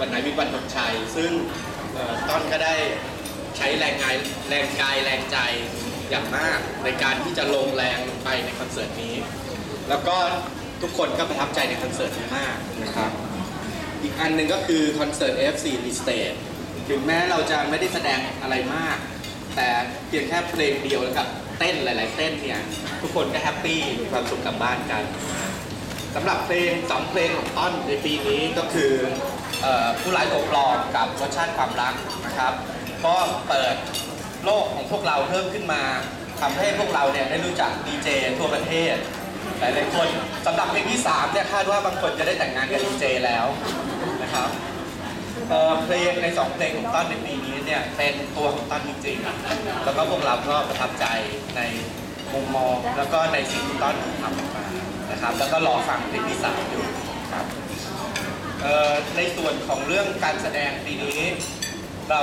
วันไหนมีวันธงชัย ซึ่งเอ่อต้นก็ได้ใช้แรงกายแรงกายแรงใจอย่างมากในการที่จะลงแรงลงไปในคอนเสิร์ตนี้ แล้วก็ทุกคนก็ประทับใจในคอนเสิร์ตนี้มากนะครับ อีกอันหนึ่งก็คือคอนเสิร์ต F4 r e s t a g e ถึงแม้เราจะไม่ได้แสดงอะไรมาก แต่เพียงแค่เพลงเดียวแล้วกับเต้นหลาย ๆ เต้นเนี่ย ทุกคนก็แฮปปี้มีความสุขกลับบ้านกัน สำหรับเพลงสองเพลงของต้นในปีนี้ก็คือเออผู้ร้ายตัวปลอมกับรสชาติความรักนะครับ ก็เปิดโลกของพวกเราเพิ่มขึ้นมาทำให้พวกเราเนี่ยได้รู้จักดีเจทั่วประเทศ หลายๆคนสำหรับเพลงที่3เนี่ยคาดว่าบางคนจะได้แต่งงานกับดีเจแล้วนะครับเอ่อเพลงใน2เพลงของต้นในปีนี้เนี่ยเป็นตัวของต้นจริงๆ แล้วก็พวกเราก็ประทับใจในมุมมองแล้วก็ในสิ่งที่ต้นทำออกมา นะครับ แล้วก็รอฟังเพลงที่3อยู่ครับในส่วนของเรื่องการแสดงปีนี้ เรา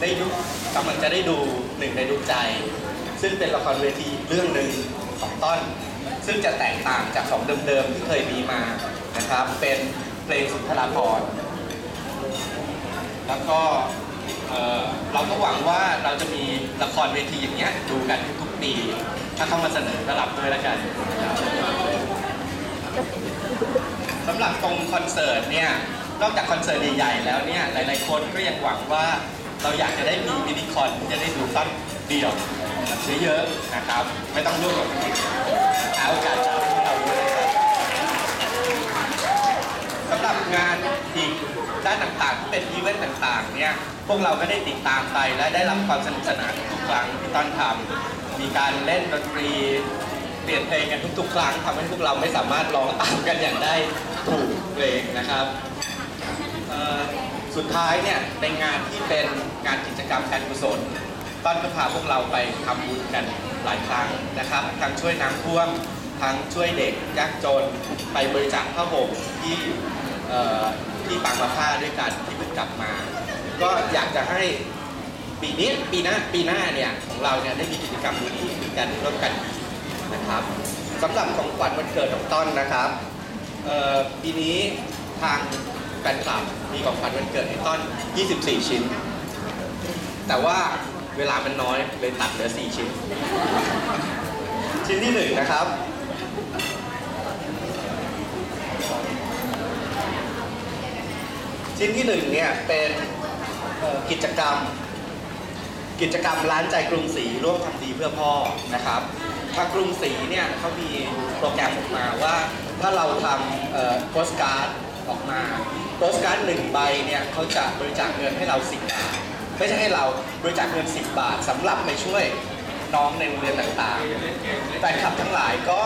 ได้ดูกำลังจะได้ดูหนึ่งในดวงใจ ซึ่งเป็นละครเวทีเรื่องหนึ่งของต้น ซึ่งจะแตกต่างจากของเดิมๆที่เคยมีมานะครับ เป็นเพลงสุนทรภรแล้วก็เอ่อเราก็หวังว่าเราจะมีละครเวทีอย่างเงี้ยดูกันทุกปี ถ้าเข้ามาเสนอก็รับด้วยแล้วกันนะครับ สำหรับตรงคอนเสิร์ตเนี่ย นอกจากคอนเสิร์ตใหญ่ๆแล้วเนี่ย หลายๆคนก็ยังหวังว่าเราอยากจะได้มีมินิคอนที่จะได้ดูต้นเดียวเยอะๆนะครับ ไม่ต้องยุ่งกับคนอื่นหาโอกาสจากพวกเราด้วยนะครับสำหรับงานอีกด้านต่างๆที่เป็นอีเวนต์ต่างๆเนี่ยพวกเราก็ได้ติดตามไปและได้รับความสนุกสนานทุกครั้งที่ต้อนทำมีการเล่นดนตรีเปลี่ยนเพลงกันทุกๆครั้งทำให้พวกเราไม่สามารถร้องตามกันอย่างได้ ถูกเพลงนะครับสุดท้ายเนี่ยในงานที่เป็นงานกิจกรรมการกุศลต้นก็พาพวกเราไปทำบุญกันหลายครั้งนะครับทั้งช่วยน้ำท่วมทั้งช่วยเด็กยากจนไปบริจาคผ้าห่มที่ที่ปางมะผ้าด้วยกันที่เพิ่งกลับมา ก็อยากจะให้ปีนี้ปีหน้าปีหน้าเนี่ยของเราเนี่ยได้มีกิจกรรมดีๆกันร่วมกันนะครับสำหรับของขวัญวันเกิดของต้นนะครับ ปีนี้ทางแฟนคลับมีของขวัญวันเกิดให้ต้น24 ชิ้น แต่ว่าเวลามันน้อยเลยตัดเหลือ 4 ชิ้น ชิ้นที่ 1 นะครับ ชิ้นที่ 1 เนี่ย เป็นกิจกรรม กิจกรรมร้านใจกรุงศรีร่วมทำดีเพื่อพ่อนะครับ ทางกรุงศรีเนี่ยเขามีโปรแกรมออกมาว่า ถ้าเราทำโพสการ์ดออกมาโพสการ์ดหนึ่งใบเนี่ยเขาจะบริจาคเงินให้เรา10บาทไม่ใช่ให้เราบริจาคเงิน 10 บาทสำหรับไปช่วยน้องในโรงเรียนต่างๆแฟนคลับทั้งหลายก็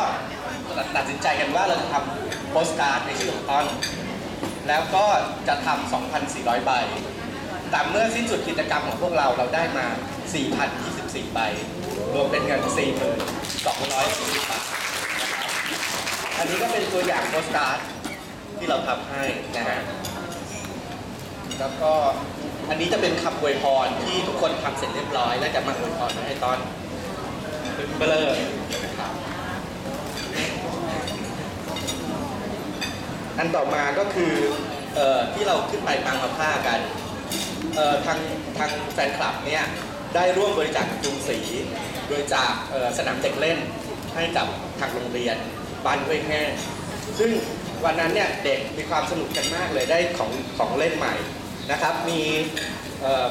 ตัดสินใจกันว่าเราจะทำโพสการ์ดในชื่อของต้นแล้วก็จะทำ 2,400 ใบ แต่เมื่อสิ้นสุดกิจกรรมของพวกเราเราได้มา 4,024 ใบ รวมเป็นเงิน4,240บาทครับอันนี้ก็เป็นตัวอย่างโปสการ์ดที่เราทำให้นะฮะ แล้วก็อันนี้จะเป็นคำอวยพรที่ทุกคนทำเสร็จเรียบร้อย และจะมาอวยพรให้ตอนเป็นเบลอรับอันต่อมาก็คือออที่เราขึ้นไปปางมาผ้ากันทางทางแฟนคลับเนี่ยได้ร่วมบริจาคกับจุงศ รีบริจาคเอ่อสนามเด็กเล่นให้กับทางโรงเรียนบ้านห้วยแห้งซึ่งวันนั้นเนี่ยเด็กมีความสนุกกันมากเลยได้ของของเล่นใหม่นะครับ มี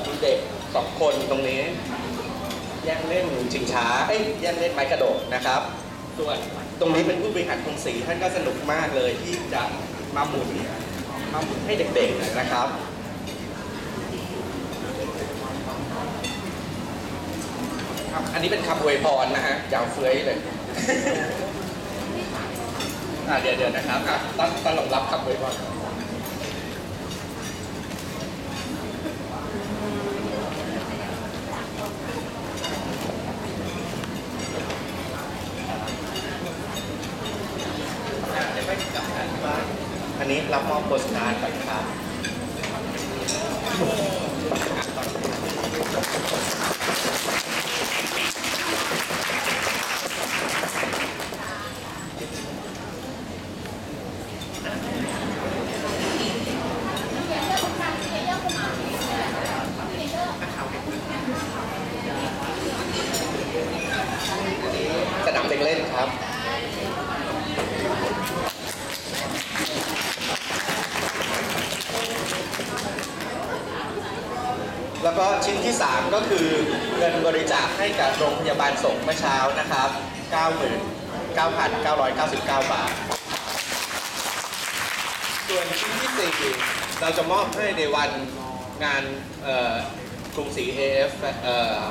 มีเด็กสองคนตรงนี้แย่งเล่นชิงช้าเอ้ยแย่งเล่นไม้กระโดดนะครับส่วนตรงนี้เป็นผู้บริหารกรุงศรีท่านก็สนุกมากเลยที่จะมาหมุนมาหมุนให้เด็กๆนะครับ ครับอันนี้เป็นคำอวยพรนะฮะยาวเฟ้ยเลย อ่าเดี๋ยวเดี๋ยวนะครับอะต้องต้องลองรับคำอวยพรอะเดี๋ยวไปกลับกันที่บ้านอันนี้รับมอบโปสการ์ดก่อนครับ แล้วก็ชิ้นที่ 3 ก็คือเงินบริจาคให้กับโรงพยาบาลสงฆ์เมื่อเช้านะครับ99,999 บาท ส่วนชิ้นที่ 4 เราจะมอบให้ในวันงานกรุงศรี AF เอ่อ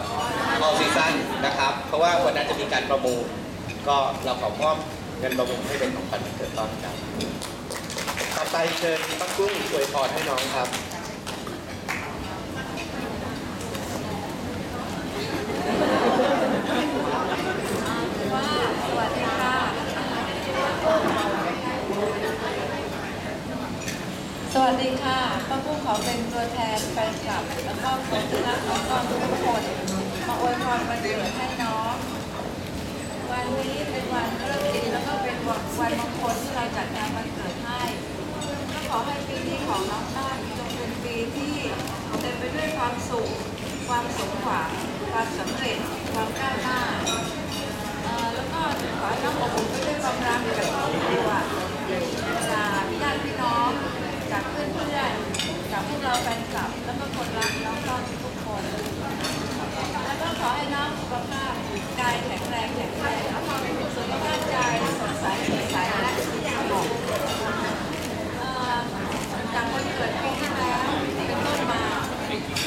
all season นะครับ เพราะว่าวันนั้นจะมีการประมูล ก็เราขอมอบเงินประมูลให้เป็นของขวัญวันเกิดต้อนครับต่อไปเชิญป้ากุ้งอวยพรให้น้องครับ ว่าสวัสดีค่ะ สวัสดีค่ะป้าปุ้งขอเป็นตัวแทนแฟนคลับ แล้วก็คนที่รักน้องกอนทุกคนมาอวยพรวันเกิดให้น้อง วันนี้เป็นวันเริ่มดีแล้วก็เป็นวันมงคลที่เราจัดงานวันเกิดให้ก็ขอให้ปี นี้ของน้องต้านจงเป็นปีที่เต็มไปด้วยความสุข ความสมหวังความสำเร็จ ความก้าวหน้าแล้วก็ขอให้น้องอบอุ่นไปด้วยความรักจากครอบครัวจากญาติพี่น้อง จากเพื่อนเพื่อนจากพวกเราแฟนคลับ แล้วก็คนรักน้องต้อนทุกคน แล้วก็ขอให้น้องสุขภาพกายแข็งแรงแข็งแรงสุขภาพใจสดใสสดใสและสุขภาพเอ่อจากคนเกิดปีที่แล้วเป็นต้นมา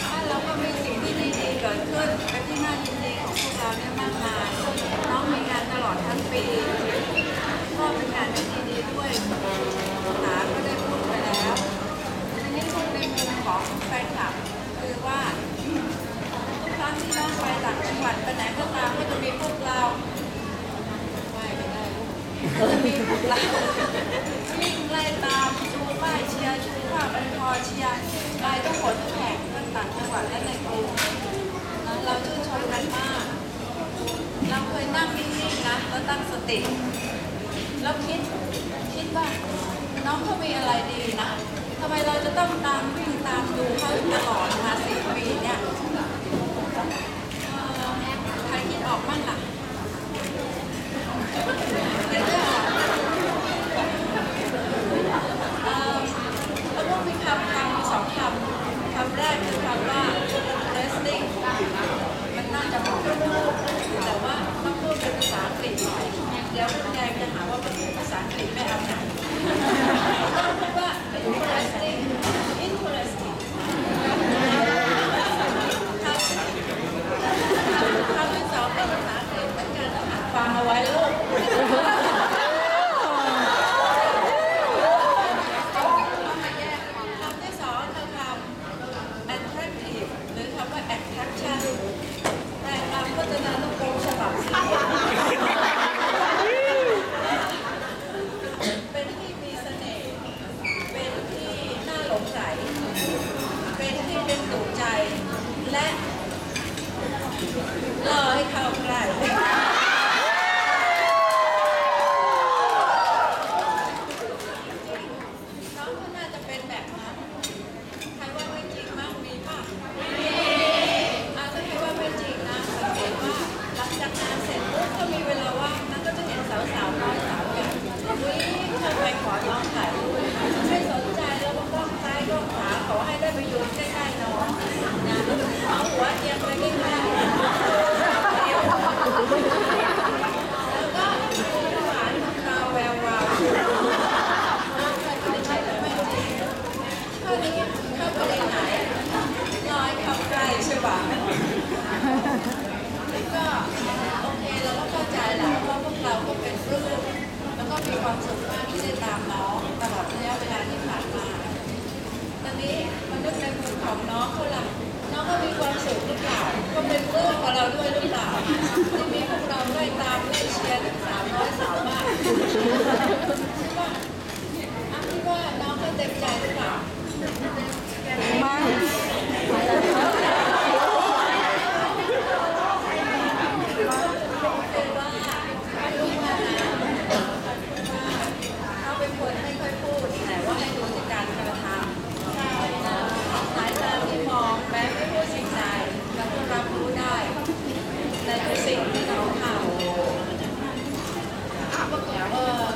ถ้าเราก็มีสิ่งที่ดีๆเกิดขึ้นเป็นที่น่ายินดีของพวกเราเนี่ยมากมาย น้องมีงานตลอดทั้งปี ก็เป็นงานที่ดีๆด้วยหาก็ได้พูดไปแล้วทีนี้พูดในมุมของแฟนคลับ คือว่า ทุกครั้งที่น้องไปต่างจังหวัดไปไหนก็ตามก็จะมีพวกเราไม่ไม่ได้ลูกก็จะมีพวกเราวิ่งไล่ตามชูป้ายเชียร์ชูผ้าบันคอเชียร์ไปทุกคนทุกแห่งทั้งต่างจังหวัดและในกรุงเราชื่นชมกันมากเราเคยนั่งนิ่งๆนะแล้วตั้งสติแล้วคิดคิดว่าน้องเขามีอะไรดีนะทำไมเราจะต้องตามวิ่งตามดูเขาตลอดมาสี่ปีเนี่ย ใครคิดออกบ้างล่ะคิดไม่ออกเอ่อแล้วก็มีคำคำมีสองคำคำแรกคือคำว่า testing มันน่าจะบอกแต่ว่าต้องพูดเป็นภาษาอังกฤษหน่อยเดี๋ยวคุณยายจะหาว่าเป็นภาษาอังกฤษไม่เอาไหนต้องพูดว่า interesting interesting คำคำที่สองเป็นภาษาอังกฤษเหมือนกันอะฟังเอาไว้ลูก คำที่สองคือคำ attractive หรือคำว่า attraction แต่ตามพจนานุกรมฉบับสีเป็นที่มีเสน่ห์ เป็นที่น่าหลงไหลเป็นที่ดึงดูดใจ และรอให้เข้าใกล้น้องก็น่าจะเป็นแบบนั้น ใครว่าไม่จริงมากมีป่ะมีอาถ้าใครว่าไม่จริงนะสังเกตว่าหลังจากงานเสร็จปุ๊บก็มีเวลาว่างนั้นก็จะเห็นสาวๆน้อยสาวใหญ่วิ่งเข้าไปขอน้องถ่ายรูปไม่สนใจแล้วก็กล้องซ้ายกล้องขวาขอให้ได้ไปยืนใกล้ๆน้องนะเอาหัวเอียงไปใกล้ๆเดี๋ยวแล้วก็หวานตาแวววาว ไม่ใช่ไม่จริงข้อนี้เข้าไปในไหนน้อยเข้าใกล้ใช่ป่ะก็โอเคเราก็เข้าใจแหละว่าพวกเราก็เป็นปลื้มแล้วก็มีความสุขมากที่ได้ตามน้องตลอดระยะเวลาที่ผ่านมา ตอนนี้มันนึกในมุมของน้องเขาล่ะน้องก็มีความ สุขหรือเปล่าก็เป็นเพื่อนของเราด้วยหรือเปล่าที่มีพวกเราไล่ตามไล่เชียร์ถึงสามร้อยสาวมากใช่ป่ะอันที่ว่าน้องก็เต็มใจหรือเปล่าไม่คือว่ารู้มานะเขาเป็นคนไม่ค่อยพูด แต่ว่าให้ดูจากการกระทำสายตาที่มองแม้ไม่พูดสิ่งใดเราก็รับรู้ได้ในทุกสิ่งที่น้องทำเออ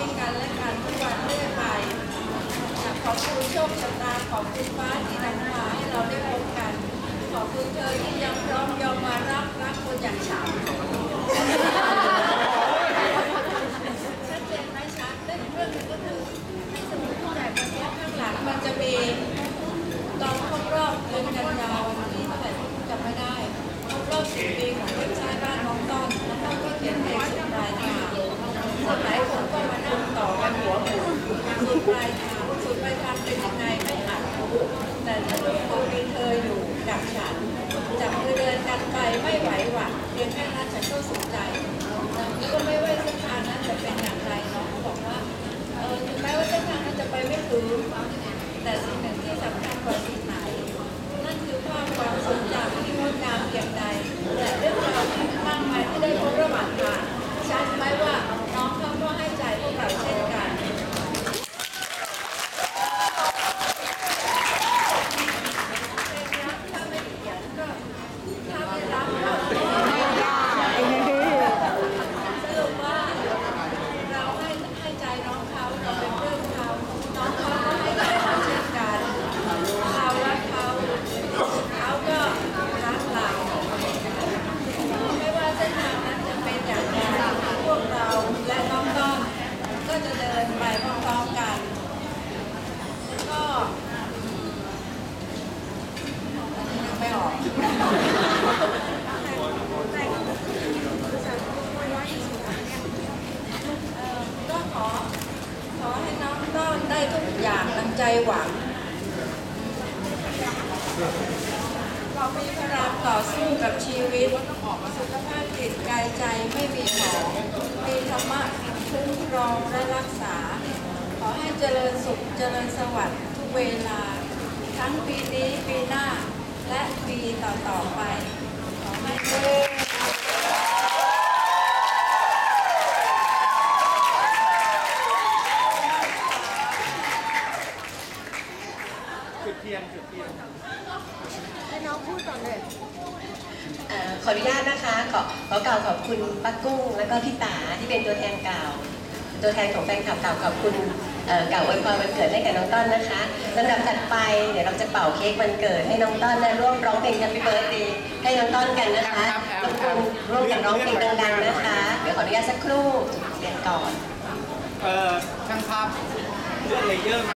มีกันและกันทุกวันเรื่อยไปอยากขอบคุณโชคชะตาขอบคุณฟ้าที่นำพาให้เราได้พบกัน ขอบคุณเธอที่ยังพร้อมยอมมารับรักคนอย่างฉันชัดเจนไหมชัดเรื่องเรื่องหนึงก็คือให้สมุดแต่วันนี้ข้างหลังมันจะมีตอนครบรอบเดือนกันยาวันที่เท่าไหร่จำไม่ได้ครบรอบสิบปีของเว็บไซต์บ้านน้องต้นน้องต้นก็เขียนเพลงสุดปลายทางส่วนหลายคนก็มานั่งต่อกันหัวหมุนสุดปลายทาง เป็นยังไงไม่อาจรู้แต่ถ้าลูกคงมีเธออยู่กับฉันจับมือเดินกันไปไม่ไหวหวัดเพียงแค่นั้นฉันก็สุขใจก็ไม่ว่าเส้นทางนั้นจะเป็นอย่างไรน้องก็บอกว่าเออถึงแม้ว่าเส้นทางนั้นจะไปไม่ถึง แต่สิ่งหนึ่งที่สำคัญกว่าสิ่งไหน นั่นคือภาพความทรงจำที่งดงามเพียงใดและเรื่องราวที่มากมายที่ได้พบระหว่างทางชัดไหมว่าน้องเขาก็ให้ใจพวกเราเช่นกัน ถ้าไม่เขียนก็ถ้าไม่รับก็สรุปว่าเราให้ให้ใจน้องเขาเราเป็นเพื่อนเขาน้องเขาก็ให้ใจเราเช่นกันเรารักเขาเขาก็รักเราไม่ว่าเส้นทางนั้นจะเป็นอย่างไรพวกเราและน้องต้อมก็จะเดินไปพร้อมๆกันก็ยังไม่ออก เอ่อก็ขอ ขอให้น้องต้อนได้ทุกอย่างดังใจหวังเรามีพลังต่อสู้กับชีวิต สุขภาพจิตกายใจไม่มีหมอมีธรรมะคุ้มค รองและรักษา ขอให้เจริญสุขเจริญสวัสดิ์ทุกเวลา ทั้งปีนี้ปีหน้า และปีต่อๆไป ขอให้เจริญจุดเทียนจุดเทียนเอ่อขออนุญาตนะคะขอขอกล่าวขอบคุณป้ากุ้ง แล้วก็พี่ตาที่เป็นตัวแทนกล่าว ตัวแทนของแฟนคลับกล่าวขอบคุณเอ่อกล่าวอวยพรวันเกิดให้กับน้องต้นนะคะลำดับถัดไปเดี๋ยวเราจะเป่าเค้กวันเกิดให้น้องต้นและร่วมร้องเพลง Happy Birthday ให้น้องต้นกันนะคะรบกวนร่วมกันร้องเพลงดังๆนะคะ เดี๋ยวขออนุญาตสักครู่เรียนก่อน เอ่อช่างภาพเลื่อนเลเยอร์มา